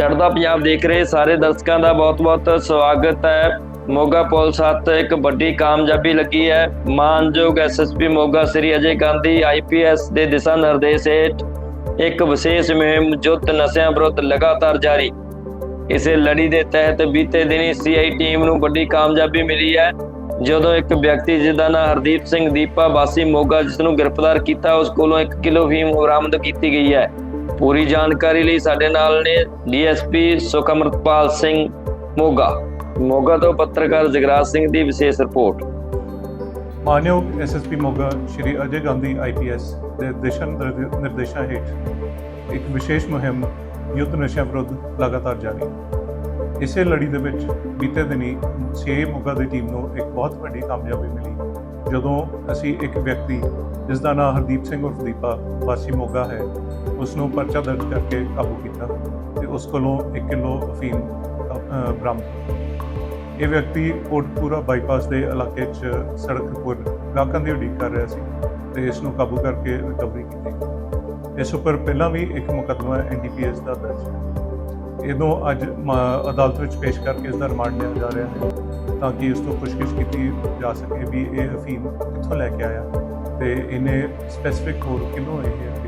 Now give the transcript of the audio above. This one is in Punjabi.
ਚੜਦਾ ਪੰਜਾਬ ਦੇਖ ਰਹੇ ਸਾਰੇ ਦਰਸ਼ਕਾਂ ਦਾ ਬਹੁਤ-ਬਹੁਤ ਸਵਾਗਤ ਹੈ। ਮੋਗਾ ਪੁਲਿਸ ਹੱਥ ਇੱਕ ਵੱਡੀ ਕਾਮਯਾਬੀ ਲੱਗੀ ਹੈ। ਮਾਨਯੋਗ ਐਸਐਸਪੀ ਮੋਗਾ ਸ੍ਰੀ ਅਜੇ ਗਾਂਧੀ ਆਈਪੀਐਸ ਦੇ ਦਿਸ਼ਾ ਨਿਰਦੇਸ਼ ਹੇਠ ਇੱਕ ਵਿਸ਼ੇਸ਼ ਮੁਹਿੰਮ ਜੁੱਧ ਨਸ਼ਿਆਂ ਵਿਰੁੱਧ ਲਗਾਤਾਰ ਜਾਰੀ। ਇਸੇ ਲੜੀ ਦੇ ਤਹਿਤ ਬੀਤੇ ਦਿਨੀ ਸੀਆਈ ਟੀਮ ਨੂੰ ਵੱਡੀ ਕਾਮਯਾਬੀ ਮਿਲੀ ਹੈ। ਜਦੋਂ ਇੱਕ ਵਿਅਕਤੀ ਜਿਹਦਾ ਨਾਮ ਹਰਦੀਪ ਸਿੰਘ ਦੀਪਾ ਵਾਸੀ ਮੋਗਾ ਜਿਸ ਨੂੰ ਗ੍ਰਿਫਤਾਰ ਕੀਤਾ, ਉਸ ਕੋਲੋਂ 1 ਕਿਲੋ ਫੀਮ ਬਰਾਮਦ ਕੀਤੀ ਗਈ ਹੈ। ਪੂਰੀ ਜਾਣਕਾਰੀ ਲਈ ਸਾਡੇ ਨਾਲ ਨੇ ਡੀਐਸਪੀ ਸੁਖਮਰਤਪਾਲ ਸਿੰਘ ਮੋਗਾ। ਮੋਗਾ ਤੋਂ ਪੱਤਰਕਾਰ ਜਗਰਾਜ ਸਿੰਘ ਦੀ ਵਿਸ਼ੇਸ਼ ਰਿਪੋਰਟ। ਮਾਨਯੋਗ ਐਸਐਸਪੀ ਮੋਗਾ, ਸ਼੍ਰੀ ਅਜੇ ਗਾਂਧੀ ਆਈਪੀਐਸ ਦੇ ਦਿਸ਼ਾ ਨਿਰਦੇ- ਨਿਰਦੇਸ਼ਾਂ ਹੇਠ ਇੱਕ ਵਿਸ਼ੇਸ਼ ਮੁਹਿੰਮ ਯੁੱਧ ਨਸ਼ਿਆਂ ਵਿਰੁੱਧ ਲਗਾਤਾਰ ਜਾਰੀ। ਇਸੇ ਲੜੀ ਦੇ ਵਿੱਚ ਬੀਤੇ ਦਿਨੀ ਸੀ ਮੋਗਾ ਦੀ ਟੀਮ ਨੂੰ ਇੱਕ ਬਹੁਤ ਵੱਡੀ ਕਾਮਯਾਬੀ ਮਿਲੀ। ਜਦੋਂ ਅਸੀਂ ਇੱਕ ਵਿਅਕਤੀ ਜਿਸ ਦਾ ਨਾਮ ਹਰਦੀਪ ਸਿੰਘ ਉਰਫ ਦੀਪਾ, ਵਾਸੀ ਮੋਗਾ ਹੈ ਉਸ ਨੂੰ ਪਰਚਾ ਦਰਜ ਕਰਕੇ ਕਾਬੂ ਕੀਤਾ ਤੇ ਉਸ ਕੋਲੋਂ 1 ਕਿਲੋ ਅਫੀਮ ਬਰਾਮਦ ਇਹ ਵਿਅਕਤੀ ਕੋਟਪੂਰਾ ਬਾਈਪਾਸ ਦੇ ਇਲਾਕੇ 'ਚ ਸੜਕ ਉੱਪਰ ਦੀ ਉਡੀਕ ਕਰ ਰਿਹਾ ਸੀ ਤੇ ਇਸ ਨੂੰ ਕਾਬੂ ਕਰਕੇ ਰਿਕਵਰੀ ਕੀਤੀ। ਇਸ ਉੱਪਰ ਪਹਿਲਾਂ ਵੀ ਇੱਕ ਮੁਕੱਦਮਾ ਐਨਡੀਪੀਐਸ ਦਾ ਦਰਜ ਹੈ। ਇਹਨੂੰ ਅੱਜ ਮ- ਅਦਾਲਤ ਵਿੱਚ ਪੇਸ਼ ਕਰਕੇ ਇਸ ਦਾ ਰਿਮਾਂਡ ਲਿਆ ਜਾ ਰਿਹਾ ਹੈ ਤਾਂ ਕਿ ਇਸ ਤੋਂ ਪੁੱਛਗਿੱਛ ਕੀਤੀ ਜਾ ਸਕੇ ਵੀ ਇਹ ਅਫੀਮ ਕਿੱਥੋਂ ਲੈ ਕੇ ਆਇਆ ਤੇ ਇਹਨੇ ਸਪੈਸੀਫਿਕ ਹੋਰ ਕਿਹਨੂੰ ਇਹ